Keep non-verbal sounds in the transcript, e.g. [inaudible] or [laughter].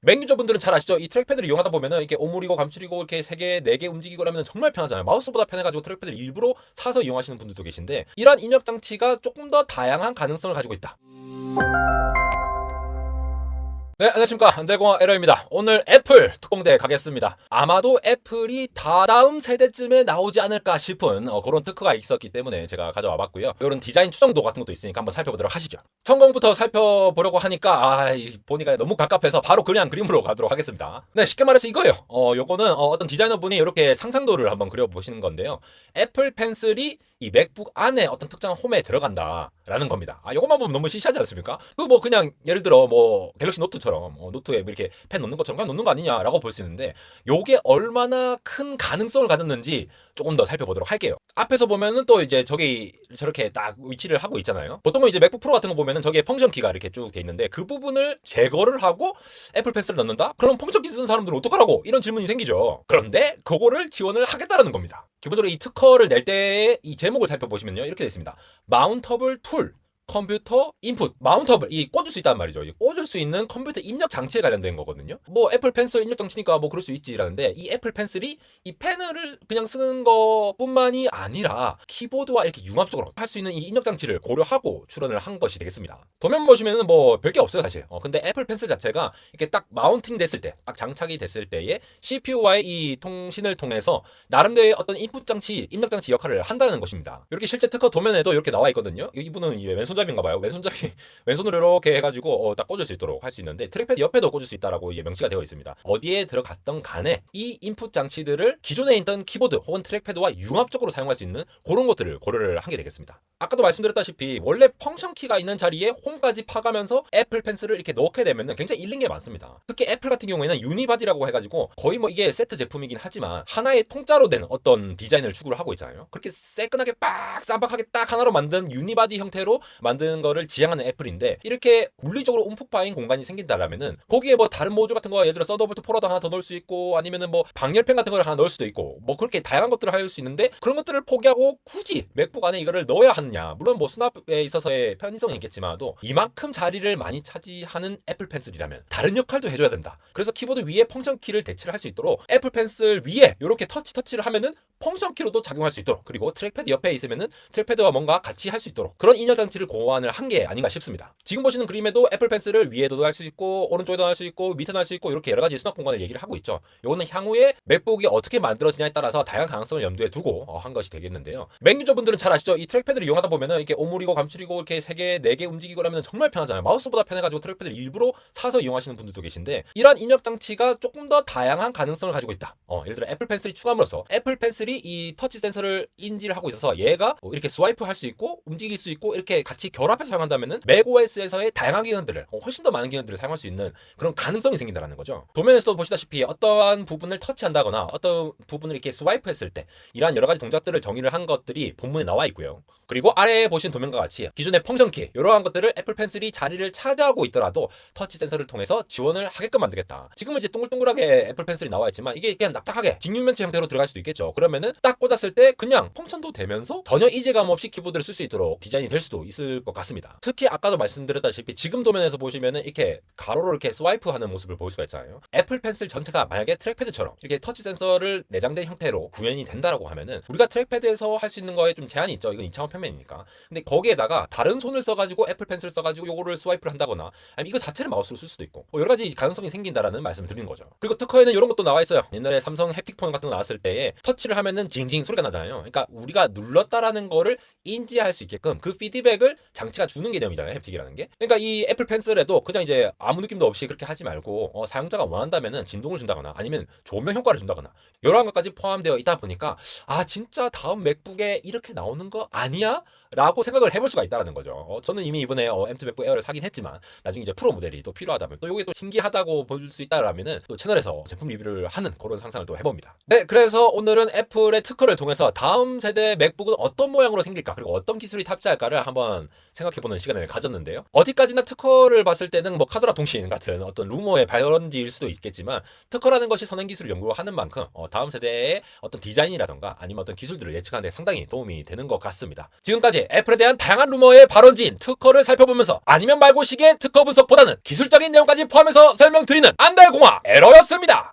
맥 유저분들은 잘 아시죠? 이 트랙패드를 이용하다 보면은 이렇게 오므리고 감추리고 이렇게 세 개, 네 개 움직이고 하면 정말 편하잖아요. 마우스보다 편해가지고 트랙패드를 일부러 사서 이용하시는 분들도 계신데 이러한 입력 장치가 조금 더 다양한 가능성을 가지고 있다. 네, 안녕하십니까. 안대공학 에러입니다. 오늘 애플 특공대 가겠습니다. 아마도 애플이 다다음 세대쯤에 나오지 않을까 싶은 어, 그런 특허가 있었기 때문에 제가 가져와 봤고요. 이런 디자인 추정도 같은 것도 있으니까 한번 살펴보도록 하시죠. 천공부터 살펴보려고 하니까, 아, 이 보니까 너무 갑갑해서 바로 그냥 그림으로 가도록 하겠습니다. 네, 쉽게 말해서 이거예요. 어, 요거는 어, 어떤 디자이너분이 이렇게 상상도를 한번 그려보시는 건데요. 애플 펜슬이 이 맥북 안에 어떤 특정한 홈에 들어간다라는 겁니다. 아, 요것만 보면 너무 시시하지 않습니까? 그 뭐 그냥 예를 들어 뭐 갤럭시 노트처럼 어, 노트에 뭐 이렇게 펜 놓는 것처럼 그냥 놓는 거 아니냐라고 볼 수 있는데 요게 얼마나 큰 가능성을 가졌는지 조금 더 살펴보도록 할게요. 앞에서 보면은 또 이제 저기 저렇게 딱 위치를 하고 있잖아요. 보통은 이제 맥북 프로 같은 거 보면은 저기에 펑션 키가 이렇게 쭉 돼 있는데 그 부분을 제거를 하고 애플 펜슬을 넣는다? 그럼 펑션 키 쓰는 사람들은 어떡하라고? 이런 질문이 생기죠. 그런데 그거를 지원을 하겠다라는 겁니다. 기본적으로 이 특허를 낼 때의 이 제목을 살펴보시면요. 이렇게 돼 있습니다. 마운터블 툴. 컴퓨터 인풋, 마운터블, 이 꽂을 수 있단 말이죠. 이 꽂을 수 있는 컴퓨터 입력 장치에 관련된 거거든요. 뭐 애플 펜슬 입력 장치니까 뭐 그럴 수 있지라는데 이 애플 펜슬이 이 펜을 그냥 쓰는 것뿐만이 아니라 키보드와 이렇게 융합적으로 할 수 있는 이 입력 장치를 고려하고 출원을 한 것이 되겠습니다. 도면 보시면은 뭐 별게 없어요 사실. 어, 근데 애플 펜슬 자체가 이렇게 딱 마운팅 됐을 때, 딱 장착이 됐을 때에 CPU와의 이 통신을 통해서 나름대로의 어떤 인풋 장치, 입력 장치 역할을 한다는 것입니다. 이렇게 실제 특허 도면에도 이렇게 나와 있거든요. 이분은 이제 왼손잡이인가 봐요. 왼손잡이 [laughs] 왼손으로 이렇게 해가지고 어, 딱 꽂을 수 있도록 할 수 있는데 트랙패드 옆에도 꽂을 수 있다라고 이게 명시가 되어 있습니다. 어디에 들어갔던 간에 이 인풋 장치들을 기존에 있던 키보드 혹은 트랙패드와 융합적으로 사용할 수 있는 그런 것들을 고려를 하게 되겠습니다. 아까도 말씀드렸다시피 원래 펑션 키가 있는 자리에 홈까지 파가면서 애플 펜슬을 이렇게 넣게 되면 굉장히 잃는 게 많습니다. 특히 애플 같은 경우에는 유니바디라고 해가지고 거의 뭐 이게 세트 제품이긴 하지만 하나의 통짜로 된 어떤 디자인을 추구를 하고 있잖아요. 그렇게 새끈하게 빡 쌈박하게 딱 하나로 만든 유니바디 형태로 만드는 거를 지향하는 애플인데 이렇게 물리적으로 움푹 파인 공간이 생긴다라면은 거기에 뭐 다른 모듈 같은 거 예를 들어 썬더볼트 프로도 하나 더 넣을 수 있고 아니면은 뭐 방열펜 같은 걸 하나 넣을 수도 있고 뭐 그렇게 다양한 것들을 할 수 있는데 그런 것들을 포기하고 굳이 맥북 안에 이거를 넣어야 하느냐. 물론 뭐 수납에 있어서의 편의성은 있겠지만도 이만큼 자리를 많이 차지하는 애플 펜슬이라면 다른 역할도 해줘야 된다. 그래서 키보드 위에 펑션 키를 대체를 할 수 있도록 애플 펜슬 위에 이렇게 터치 터치를 하면은 펑션 키로도 작용할 수 있도록 그리고 트랙패드 옆에 있으면은 트랙패드와 뭔가 같이 할 수 있도록 그런 인열 장치를 고안을 한 게 아닌가 싶습니다. 지금 보시는 그림에도 애플 펜슬을 위에도 할 수 있고 오른쪽에도 할 수 있고 밑에도 할 수 있고 이렇게 여러 가지 수납 공간을 얘기를 하고 있죠. 이거는 향후에 맥북이 어떻게 만들어지냐에 따라서 다양한 가능성을 염두에 두고 어, 한 것이 되겠는데요. 맥 유저분들은 잘 아시죠? 이 트랙패드를 이용하다 보면은 이렇게 오므리고 감추리고 이렇게 세 개, 네 개 움직이고 하면 정말 편하잖아요. 마우스보다 편해가지고 트랙패드를 일부러 사서 이용하시는 분들도 계신데 이러한 입력 장치가 조금 더 다양한 가능성을 가지고 있다. 어, 예를 들어 애플 펜슬이 추가함으로써 애플 펜슬 이 이 터치 센서를 인지를 하고 있어서 얘가 어, 이렇게 스와이프 할 수 있고 움직일 수 있고 이렇게 같이 결합해서 사용한다면은 맥OS에서의 다양한 기능들을 어, 훨씬 더 많은 기능들을 사용할 수 있는 그런 가능성이 생긴다는 거죠. 도면에서도 보시다시피 어떠한 부분을 터치한다거나 어떤 부분을 이렇게 스와이프 했을 때 이러한 여러 가지 동작들을 정의를 한 것들이 본문에 나와 있고요. 그리고 아래에 보신 도면과 같이 기존의 펑션키 이러한 것들을 애플 펜슬이 자리를 차지하고 있더라도 터치 센서를 통해서 지원을 하게끔 만들겠다. 지금은 이제 동글동글하게 애플 펜슬이 나와 있지만 이게 그냥 납작하게 직육면체 형태로 들어갈 수도 있겠죠. 그러면 은 딱 꽂았을 때 그냥 펑션도 되면서 전혀 이제감 없이 키보드를 쓸 수 있도록 디자인이 될 수도 있을 것 같습니다. 특히 아까도 말씀드렸다시피 지금 도면에서 보시면은 이렇게 가로로 이렇게 스와이프하는 모습을 볼 수가 있잖아요. 애플 펜슬 전체가 만약에 트랙패드처럼 이렇게 터치 센서를 내장된 형태로 구현이 된다라고 하면은 우리가 트랙패드에서 할 수 있는 거에 좀 제한이 있죠. 이건 2차원 평면이니까. 근데 거기에다가 다른 손을 써가지고 애플 펜슬 써가지고 요거를 스와이프를 한다거나 아니면 이거 자체를 마우스로 쓸 수도 있고 뭐 여러 가지 가능성이 생긴다라는 말씀을 드리는 거죠. 그리고 특허에는 이런 것도 나와 있어요. 옛날에 삼성 햅틱폰 같은 거 나왔을 때에 터치를 하면 은 징징 소리가 나잖아요. 그러니까 우리가 눌렀다라는 거를 인지할 수 있게끔 그 피드백을 장치가 주는 개념이잖아요. 햅틱이라는 게. 그러니까 이 애플 펜슬에도 그냥 이제 아무 느낌도 없이 그렇게 하지 말고 어, 사용자가 원한다면은 진동을 준다거나 아니면 조명 효과를 준다거나 이러한 것까지 포함되어 있다 보니까 아 진짜 다음 맥북에 이렇게 나오는 거 아니야? 라고 생각을 해볼 수가 있다는 거죠. 어, 저는 이미 이번에 어, M2 맥북 에어를 사긴 했지만 나중에 이제 프로 모델이 또 필요하다면 또 이게 또 신기하다고 볼수 있다라면은 또 채널에서 제품 리뷰를 하는 그런 상상을 또 해봅니다. 네, 그래서 오늘은 애플의 특허를 통해서 다음 세대 맥북은 어떤 모양으로 생길까 그리고 어떤 기술이 탑재할까를 한번 생각해보는 시간을 가졌는데요. 어디까지나 특허를 봤을 때는 뭐 카드라 통신 같은 어떤 루머의 발언지일 수도 있겠지만 특허라는 것이 선행 기술을 연구를 하는 만큼 어, 다음 세대의 어떤 디자인이라던가 아니면 어떤 기술들을 예측하는 데 상당히 도움이 되는 것 같습니다. 지금까지 지금까지 애플에 대한 다양한 루머의 발원지인 특허를 살펴보면서 아니면 말고 시기의 특허 분석보다는 기술적인 내용까지 포함해서 설명드리는 안달공화 에러였습니다.